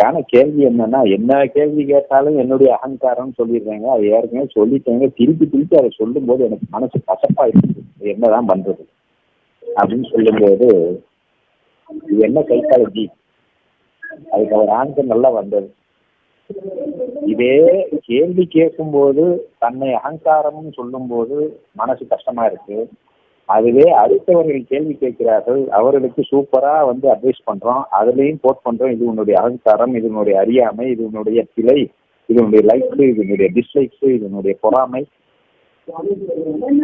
எனக்கான கேள்வி என்னன்னா என்ன கேள்வி கேட்டாலும் என்னுடைய அகங்காரம் சொல்லிடுறேங்க. அது ஏற்கனவே சொல்லிட்டேங்க. திருப்பி திருப்பி அதை சொல்லும் போது எனக்கு மனசு கசப்பா இருக்குது என்னதான் பண்றது? அப்படின்னு சொல்லும்போது இது என்ன சைக்காலஜி அதுக்கு அவர் ஆன்சர் நல்லா வந்தது. இதே கேள்வி கேட்கும்போது தன்னை அகங்காரம்னு சொல்லும்போது மனசு கஷ்டமா இருக்கு. அதுவே அடுத்தவர்கள் கேள்வி கேட்கிறார்கள். அவர்களுக்கு சூப்பரா வந்து அட்வைஸ் பண்றோம். அதுலயும் போட் பண்றோம். இது உன்னுடைய அகங்காரம் இது உன்னுடைய அறியாமை இது உன்னுடைய பிழை இது உன்னுடைய லைக்ஸ் இது உன்னுடைய டிஸ்லைக்ஸ் இது உன்னுடைய பொறாமை.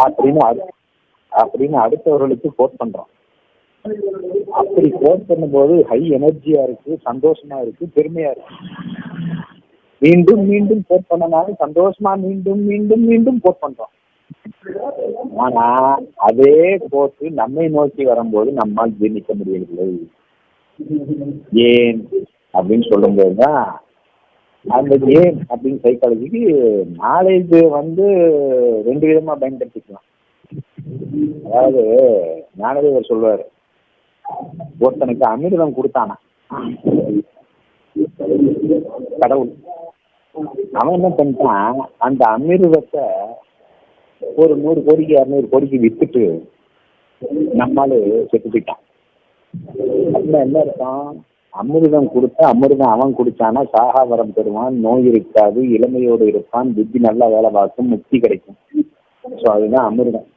அப்படின்னு அப்படின்னு அடுத்தவர்களுக்கு கோட் பண்றோம். அப்படி கோட் பண்ணும்போது ஹை எனர்ஜியா இருக்கு சந்தோஷமா இருக்கு பெருமையா இருக்கு. மீண்டும் மீண்டும் கோட் பண்ணனாலும் சந்தோஷமா மீண்டும் மீண்டும் மீண்டும் கோட் பண்றோம். ஆனா அதே போட்டு நம்மை நோக்கி வரும்போது நம்மால் ஜீர்ணிக்க முடியவில்லை. ஏன் அப்படின்னு சொல்லும்போது தான் அந்த ஏன் அப்படின்னு சைக்காலஜிக்கு நாலேஜ் வந்து ரெண்டு விதமா பயன்படுத்திக்கலாம். அதாவது ஞானதேவர் சொல்லுவார் ஒருத்தனுக்கு அமிர்தம் கொடுத்தானா? கடவுள். அவன் என்ன பண்ணிட்டான்? அந்த அமிர்தத்தை ஒரு நூறு கோடிக்கு இரநூறு கோடிக்கு வித்துட்டு நம்மால செத்து போயிட்டான். என்ன இருக்கான் அமிர்தம் கொடுத்த அமிர்தம் அவன் குடிச்சானா சாகாவரம் பெறுவான் நோய் இருக்காது இளமையோடு இருப்பான் புத்தி நல்லா வேலை பார்க்கும் முக்தி கிடைக்கும். ஸோ அதுதான் அமிர்தம்.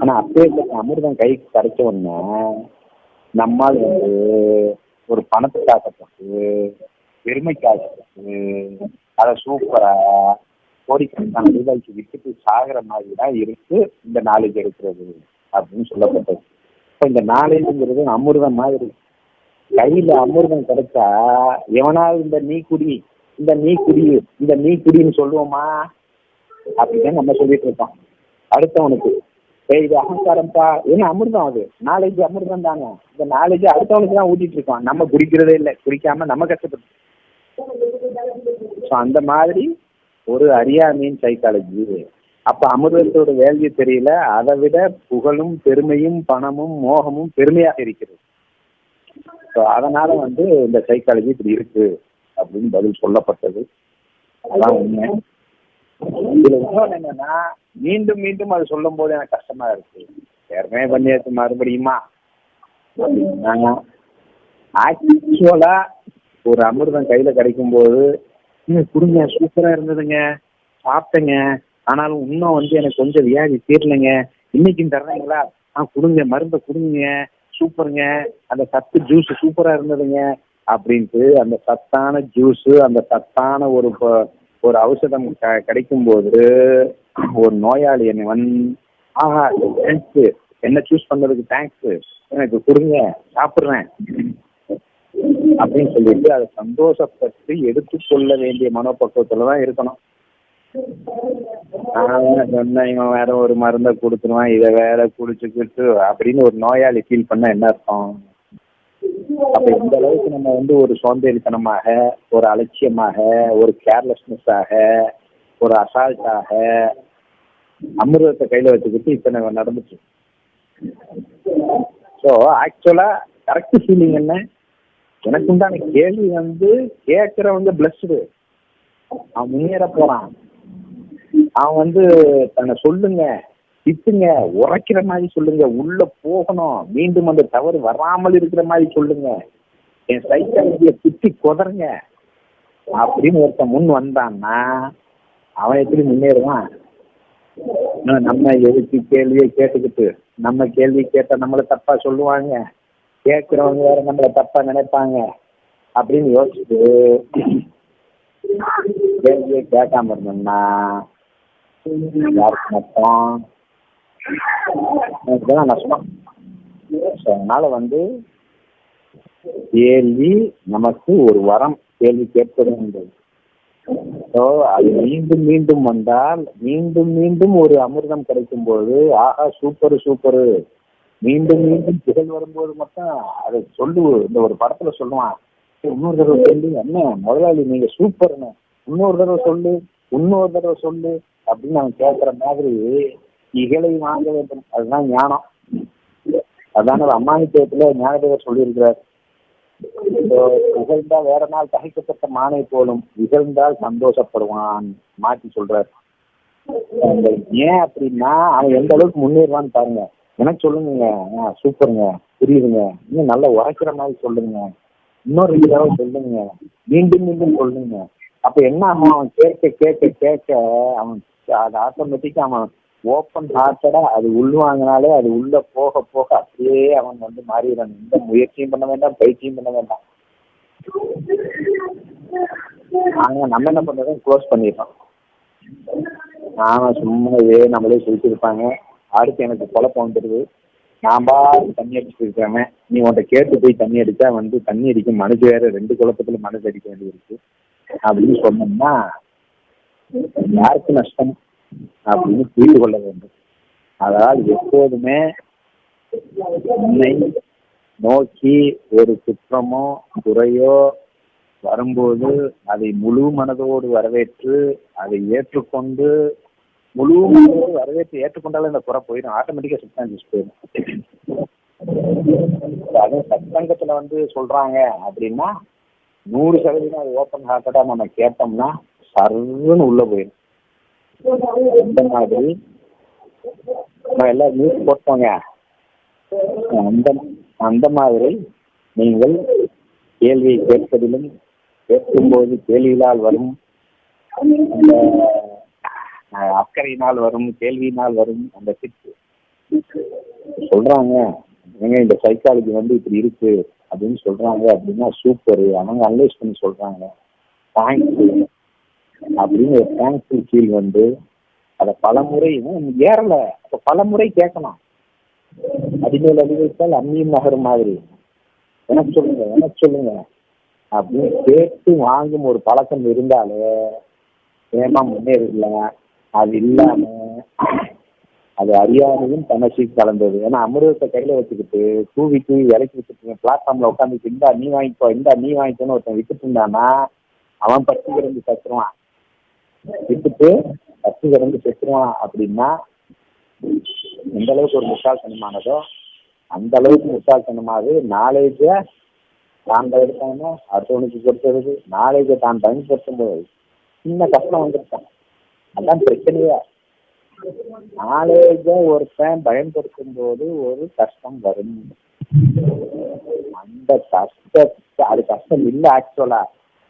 ஆனா அப்பேற்பட்ட அமிர்தம் கைக்கு கிடைச்ச உடனே நம்மால் வந்து ஒரு பணத்துக்காகப்பட்டு பெருமைக்காகப்பட்டு அதை சூப்பரா கோடிக்கணக்கான ரூபாய்க்கு விட்டுட்டு சாகிற மாதிரி தான் இருக்கு இந்த நாலேஜ் எடுக்கிறது அப்படின்னு சொல்லப்பட்டது. இப்ப இந்த நாலேஜுங்கிறது அமிர்தம் மாதிரி. கையில அமிர்தம் கிடைச்சா எவனாவது இந்த நீ குடி இந்த நீ குடி இந்த நீ குடின்னு சொல்லுவோமா? அப்படின்னு நம்ம சொல்லிட்டு இருக்கோம். அடுத்தவனுக்கு இது அகங்காரம்ப்பா. ஏன்னா அமிர்தம் அது? நாலேஜ் அமிர்தம் தானே. இந்த நாலேஜ் அடுத்தவனுக்கு தான் ஊட்டிட்டு இருக்கோம். நம்ம குடிக்கிறதே இல்லை. குடிக்காம நம்ம கஷ்டப்பட்டு ஸோ அந்த மாதிரி ஒரு அறியாமையின் சைக்காலஜி அப்ப அமிர்தத்தோட வேல்யூ தெரியல அதை விட புகழும் பெருமையும் பணமும் மோகமும் பெருமையாக இருக்கிறது. அதனால வந்து இந்த சைக்காலஜி இப்படி இருக்கு அப்படின்னு பதில் சொல்லப்பட்டது. அதான் உண்மை. இதுல இன்னொன்று என்னன்னா மீண்டும் மீண்டும் அது சொல்லும் போது எனக்கு கஷ்டமா இருக்கு. ஏற்கனவே பண்ணியாச்சு மறுபடியுமா? ஆக்சுவலா ஒரு அமிர்தம் கையில கிடைக்கும் போது கொடுங்க. சூப்பரா இருந்ததுங்க. சாப்பிட்டேங்க. ஆனாலும் இன்னும் வந்து எனக்கு கொஞ்சம் வியாதி தீரலைங்க. இன்னைக்கும் தர்றீங்களா? ஆ கொடுங்க. மருந்தை கொடுங்க. சூப்பருங்க. அந்த சத்து ஜூஸ் சூப்பரா இருந்ததுங்க. அப்படின்ட்டு அந்த சத்தான ஜூஸ் அந்த சத்தான ஒரு ஒரு ஔஷதம் க- கிடைக்கும் போது ஒரு நோயாளி என்னை வந்து ஆஹா தேங்க்ஸ் என்ன சூஸ் பண்ணதுக்கு தேங்க்ஸ் எனக்கு கொடுங்க. சாப்பிட்றேன். அப்படின்னு சொல்லிட்டு அதை சந்தோஷப்பட்டு எடுத்துக்கொள்ள வேண்டிய மனோபக்குவத்துல தான் இருக்கணும். நான் இவன் வேற ஒரு மருந்த கொடுத்துருவான் இதை வேற குடிச்சுக்கிட்டு அப்படின்னு ஒரு நோயாளி ஃபீல் பண்ண என்ன அர்த்தம்? அப்ப இந்த அளவுக்கு நம்ம வந்து ஒரு சோம்பேறித்தனமாக ஒரு அலட்சியமாக ஒரு கேர்லெஸ்னஸாக ஒரு அசால்ட்டாக அமிர்தத்தை கையில வச்சுக்கிட்டு இத்தனை நடந்துச்சு. ஸோ ஆக்சுவலா கரெக்ட் ஃபீலிங் என்ன? எனக்கு உண்டான கேள்வி வந்து கேட்கறவங்க பிளஸ்டு அவன் முன்னேற போறான். அவன் வந்து தன்னை சொல்லுங்க திட்டுங்க உரைக்கிற மாதிரி சொல்லுங்க உள்ள போகணும். மீண்டும் அந்த தவறு வராமல் இருக்கிற மாதிரி சொல்லுங்க. என் சைக்காலஜியை திட்டி கொதறங்க அப்படின்னு ஒருத்தன் முன் வந்தான்னா அவன் எப்படி முன்னேறுவான்? நம்ம எதுக்கு கேள்வியை கேட்டுக்கிட்டு நம்ம கேள்வி கேட்டா நம்மள தப்பா சொல்லுவாங்க. கேட்கிறவங்க வேற நம்மள தப்பா நினைப்பாங்க அப்படின்னு யோசிச்சு கேள்வியை கேட்காம இருந்தோம்னா யாருக்கு நஷ்டம். நஷ்டம் அதனால வந்து கேள்வி நமக்கு ஒரு வரம் கேள்வி கேட்பது என்பது ஸோ அது மீண்டும் மீண்டும் வந்தால் மீண்டும் மீண்டும் ஒரு அமிர்தம் கிடைக்கும் போது ஆஹா சூப்பர் சூப்பரு. மீண்டும் மீண்டும் புகழ் வரும்போது மட்டும் அதை சொல்லு இந்த ஒரு படத்துல சொல்லுவான். இன்னொரு தடவை சொல்லு. என்ன முதலாளி நீங்க சூப்பர்னு இன்னொரு தடவை சொல்லு. இன்னொரு தடவை சொல்லு. அப்படின்னு அவன் கேட்கற மாதிரி இகழை வாங்க வேண்டும். அதுதான் ஞானம். அதான் ஒரு அம்மானித்துவத்துல ஞானதேவர் சொல்லியிருக்கிறார். புகழ்ந்தால் வேற நாள் தகைக்கப்பட்ட மானை போலும் இகழ்ந்தால் சந்தோஷப்படுவான். மாற்றி சொல்றாரு. ஏன் அப்படின்னா அவன் எந்த அளவுக்கு முன்னேறுவான்னு பாருங்க. எனக்கு சொல்லுங்க. ஆ, சூப்பருங்க. புரியுதுங்க. இன்னும் நல்லா உரைக்கிற மாதிரி சொல்லுங்க. இன்னொரு ரெண்டு தடவை சொல்லுங்க. மீண்டும் மீண்டும் சொல்லுங்க. அப்ப என்ன ஆகும் அவன் கேட்க கேட்க கேட்க அவன் அது ஆட்டோமேட்டிக்கா அவன் ஓப்பன் ஹார்ட்டடா அது உள்வாங்கினாலே அது உள்ள போக போக அப்படியே அவன் வந்து மாறிடுறான். எந்த முயற்சியும் பண்ண வேண்டாம் பயிற்சியும் பண்ண வேண்டாம். ஆனா நம்ம என்ன பண்றோம் க்ளோஸ் பண்ணிடுறோம். ஆமா சும்மா இதே நம்மளே சொல்லிட்டு இருப்பாங்க அடுத்து எனக்கு குழப்பம் வந்துடுது நான் பாட்டு தண்ணி அடிச்சுட்டு இருக்கிறேன் நீ உன்கிட்ட கேட்டு போய் தண்ணி அடிச்சா வந்து தண்ணி அடிக்கும். மனசு வேற ரெண்டு குழப்பத்துல மனசு அடிக்க வேண்டியிருக்கு. அப்படின்னு சொன்னோம்னா யாருக்கு நஷ்டம்? அப்படின்னு புரிந்து கொள்ள வேண்டும். அதாவது எப்போதுமே உன்னை நோக்கி ஒரு குற்றமோ குறையோ வரும்போது அதை முழு மனதோடு வரவேற்று அதை ஏற்றுக்கொண்டு முழு வரவேற்பு வரவேற்று ஏற்றுக்கொண்டாலே இந்த குறை போயிடும். ஆட்டோமேட்டிக்கா சப்ஸ்டான்சஸ் போயிடும். அதுவும் சட்டங்கத்துல வந்து சொல்றாங்க அப்படின்னா நூறு சதவீதம் அது ஓப்பன் ஹார்ட்டடா நம்ம கேட்டோம்னா சர்வன்னு உள்ள போயிடும். அந்த மாதிரி நம்ம எல்லாம் நியூஸ் போட்டோங்க. அந்த அந்த மாதிரி நீங்கள் கேள்வியை கேட்பதிலும் கேட்கும்போது கேள்விகளால் வரும். அக்கறையினால் வரும் கேள்வியினால் வரும் அந்த டிப்ஸ் சொல்றாங்க. ஏங்க இந்த சைக்காலஜி வந்து இப்படி இருக்கு அப்படின்னு சொல்றாங்க அப்படின்னா சூப்பர் அவங்க அனலைஸ் பண்ணி சொல்றாங்க. தேங்க்ஸ் அப்படின்னு ஒரு தேங்க்ஃபுல் ஃபீல் வந்து அதை பல முறை ஏறல. அப்ப பல முறை அடிமேல் அடி வைத்தால் அம்மியும் நகரும் மாதிரி. எனக்கு சொல்லுங்க எனக்கு சொல்லுங்க. அப்படின்னு கேட்டு வாங்கும் ஒரு பழக்கம் இருந்தாலே ஏமா முன்னேறல. அது இல்லாம அது அறியாமையும் தனசி கலந்தது. ஏன்னா அமிர்தத்தை கையில வச்சுக்கிட்டு தூவி தூவி விலைக்கு வச்சுட்டு பிளாட்ஃபார்ம்ல உட்காந்துட்டு இந்தா நீ வாங்கிக்கோ இந்தா நீ வாங்கிக்கோன்னு ஒருத்தன் வித்துட்டு இருந்தானா அவன் பத்து கிடந்து சத்துருவான் வித்துட்டு பத்து கிடந்து செத்துருவான் அப்படின்னா எந்த அளவுக்கு ஒரு முட்டாள்தனமானதோ அந்த அளவுக்கு முட்டாள்தனமாவது நாலேஜை தான் எடுத்தாங்க அடுத்தவனுக்கு கொடுத்தது நாலேஜை தான் பயன்படுத்தும் போது சின்ன கஷ்டம் வந்துருக்கான் அதான் பிரச்சனையா? நாலேஜை ஒருத்தன் பயன்படுத்தும் போது ஒரு கஷ்டம் வரும். அந்த கஷ்டத்தை அது கஷ்டம் இல்லை ஆக்சுவலா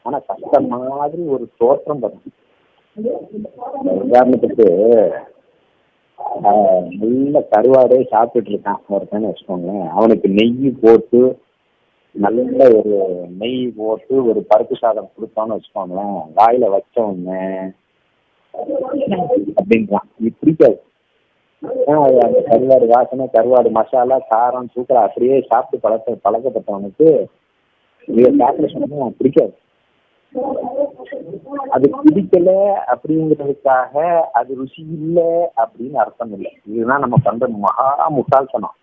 ஆனா கஷ்டம் மாதிரி ஒரு தோற்றம் வரும். உதாரணத்துக்கு ஆஹ், நல்ல கருவாடே சாப்பிட்டுட்டு இருக்கான் ஒருத்தன் வச்சுக்கோங்களேன். அவனுக்கு நெய் போட்டு நல்ல ஒரு நெய் போட்டு ஒரு பருப்பு சாதம் கொடுத்தான்னு வச்சுக்கோங்களேன். வாயில வச்ச உடனே அப்படின்றான் இது பிடிக்காது. அது அந்த கருவாடு வாசனை கருவாடு மசாலா காரம் சூக்கரை அப்படியே சாப்பிட்டு பழக்க பழக்கப்பட்டவனுக்கு இதை சாப்பிட பிடிக்காது. அது பிடிக்கல அப்படிங்கிறதுக்காக அது ருசி இல்லை அப்படின்னு அர்த்தம் இல்லை. இதுதான் நம்ம பண்ற மகா முட்டாள்தனம்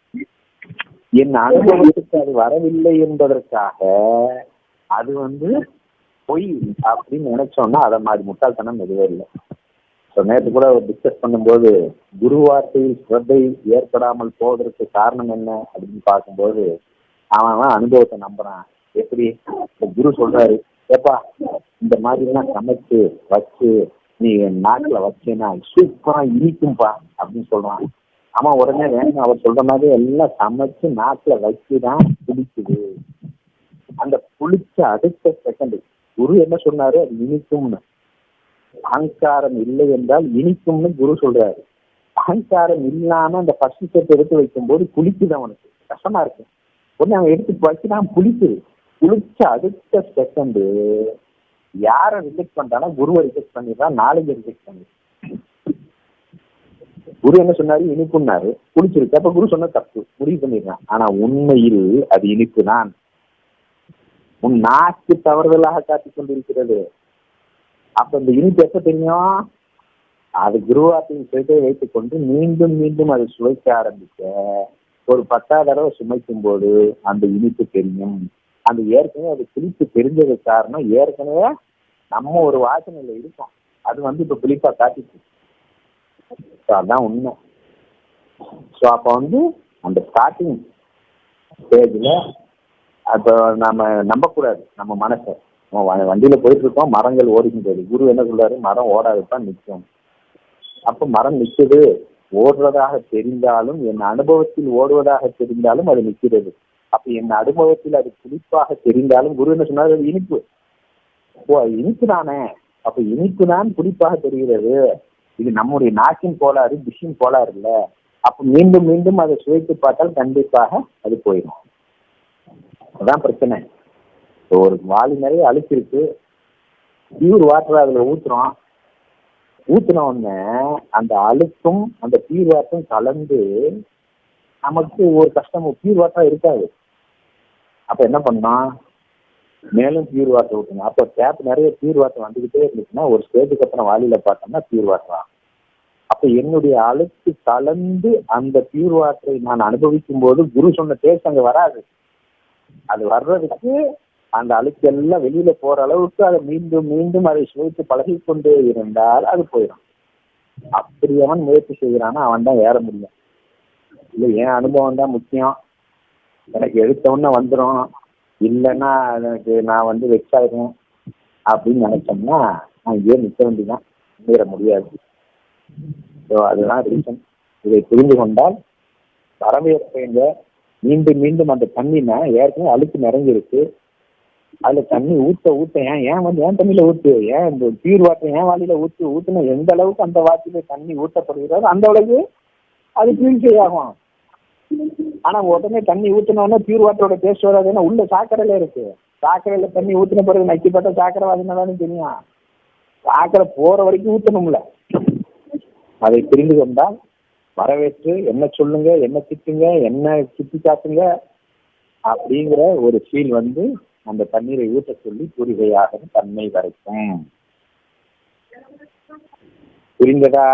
என் அனுபவத்துக்கு அது வரவில்லை என்பதற்காக அது வந்து பொய் அப்படின்னு நினைச்சோம்னா அதை மாதிரி முட்டாள்தனம் எதுவே இல்லை. நேற்று கூட டிஸ்கஸ் பண்ணும்போது குரு வார்த்தையில் ஸ்ரத்தை ஏற்படாமல் போவதற்கு காரணம் என்ன அப்படின்னு பார்க்கும்போது அவன் அவன் அனுபவத்தை நம்புறான். எப்படி? குரு சொல்றாரு ஏப்பா இந்த மாதிரிலாம் சமைச்சு வச்சு நீ நாக்கில் வச்சேன்னா சூப்பரா இனிக்கும்பா அப்படின்னு சொல்றான். அவன் உடனே வேணும் அவர் சொல்ற மாதிரி எல்லாம் சமைச்சு நாக்கில் வச்சுதான் பிடிக்குது அந்த புளிச்ச அடுத்த செகண்ட் குரு என்ன சொன்னாரு? அது இனிக்கும்னு. அகங்காரம் இல்லை என்றால் இனிக்கும்னு குரு சொல்றாரு. அகங்காரம் இல்லாம அந்த பசு ஸ்டெப் எடுத்து வைக்கும்போது குளிக்குது அவனுக்கு. கஷ்டமா இருக்கு. உடனே அவன் எடுத்து வச்சுதான் குளிக்குது. குளிச்ச அடுத்த செகண்டு யாரை ரிஜெக்ட் பண்றானா குருவை ரிஜெக்ட் பண்ணிடுறான் நாளைக்கு ரிஜெக்ட் பண்ணிடுறான். குரு என்ன சொன்னாரு? இனிப்புன்னாரு. குடிச்சிருக்கு அப்ப குரு சொன்ன தப்பு. முடிவு பண்ணிடுறான். ஆனா உண்மையில் அது இனிப்பு தான் உன் நாக்கு தவறுதலாக காட்டிக் கொண்டிருக்கிறது. அப்ப இந்த இனிப்பு எப்ப தெரியும்? அது குருவார்த்தையின் சேர்த்தே வைத்துக் கொண்டு மீண்டும் மீண்டும் அதை சுவைக்க ஆரம்பிக்க ஒரு பத்தாவது தடவை சுமைக்கும் போது அந்த இனிப்பு தெரியும். அந்த ஏற்கனவே அது புளிப்பு தெரிஞ்சதுக்கு காரணம் ஏற்கனவே நம்ம ஒரு வாசனையில இருக்கோம். அது வந்து இப்ப புளிப்பா காட்டிட்டு ஸோ அதான் உண்மை. ஸோ அப்போ வந்து அந்த ஸ்டார்டிங் ஸ்டேஜில் அப்போ நாம நம்பக்கூடாது. நம்ம மனசை. வண்டியில போயிட்டு இருக்கோம் மரங்கள் ஓடிக்கின்றது. குரு என்ன சொல்றாரு? மரம் ஓடாதுதான் நிற்கும் அப்ப மரம் நிற்குது ஓடுறதாக தெரிந்தாலும் என் அனுபவத்தில் ஓடுவதாக தெரிந்தாலும் அது நிற்கிறது. அப்ப என் அனுபவத்தில் அது புளிப்பாக தெரிந்தாலும் குரு என்ன சொன்னாரு? அது இனிப்பு. ஓ இனிப்பு தானே. அப்ப இனிப்பு தான் புளிப்பாக தெரிகிறது. இது நம்முடைய நாக்கின் கோளாறு விஷின் கோளாறு இல்ல. அப்ப மீண்டும் மீண்டும் அதை சுவைத்து பார்த்தால் கண்டிப்பாக அது போயிடும். அதான் பிரச்சனை. ஒரு வாளி நிறைய அழுக்கு பியூர் வாட்டர் அதுல ஊத்துறோம். ஊத்துன உடனே அந்த அழுக்கும் அந்த பியூர் வாட்டரும் கலந்து நமக்கு ஒரு கஷ்டம் பியூர் வாட்டரா இருக்காது. அப்ப என்ன பண்ணா மேலும் பியூர் வாட்டர் ஊற்றணும் அப்போ டேப் நிறைய பியூர் வாட்டர் வந்துகிட்டே இருந்துச்சுன்னா ஒரு ஸ்டேஜுக்கு அப்புறம் வாளியில பார்த்தோம்னா பியூர் வாட்டரா அப்ப என்னுடைய அழுக்கு கலந்து அந்த பியூர் வாட்டரை நான் அனுபவிக்கும் போது குரு சொன்ன டேஸ்ட் அங்க வராது. அது வர்றதுக்கு அந்த அழுக்கு எல்லாம் வெளியில போற அளவுக்கு அதை மீண்டும் மீண்டும் அதை சுவைத்து பழகி கொண்டே இருந்தால் அது போயிடும். அப்படி அவன் முயற்சி செய்கிறானா அவன் தான் ஏற முடியும். இல்லை என் அனுபவம் தான் முக்கியம். எனக்கு எடுத்தவொன்னே வந்துடும் இல்லைன்னா எனக்கு நான் வந்து வெக்ஸ் அப்படின்னு நினைச்சோம்னா நான் ஏன் நிற்க வேண்டிதான் முன்னேற முடியாது. ஸோ அதுதான் ரீசன் இதை புரிந்து கொண்டால் வரவேற்பேங்க மீண்டும் மீண்டும் அந்த தண்ணினா ஏற்கனவே அழுக்கு நிறைஞ்சிருக்கு. அதுல தண்ணி ஊத்த ஊத்த ஏன் ஏன் வந்து ஏன் தண்ணியில ஊத்து? ஏன் இந்த பியூர் வாட்டர் ஏன் வாளியில ஊத்து? ஊத்துனா எந்த அளவுக்கு அந்த வாட்டில தண்ணி ஊற்றப்படுகிறதோ அந்த அளவுக்கு அது பியூரிஃபை ஆகும் ஆனா உடனே தண்ணி ஊத்தினோடனே பியூர் வாட்டரோட டேஸ்ட் வராதுன்னா உள்ள சாக்கடையில இருக்கு. சாக்கடையில தண்ணி ஊத்தின பிறகு நக்கிப்பட்ட சாக்கடை வாதினாலும் தெரியும்? சாக்கடை போற வரைக்கும் ஊத்தணும்ல. அதை புரிந்து கொண்டால் வரவேற்று என்ன சொல்லுங்க என்ன திட்டுங்க என்ன சுத்தி காட்டுங்க அப்படிங்கிற ஒரு ஃபீல் வந்து அந்த தண்ணீரை ஊற்ற சொல்லி பூரிகையாகும் தன்மை வரைக்கும் புரிந்ததா?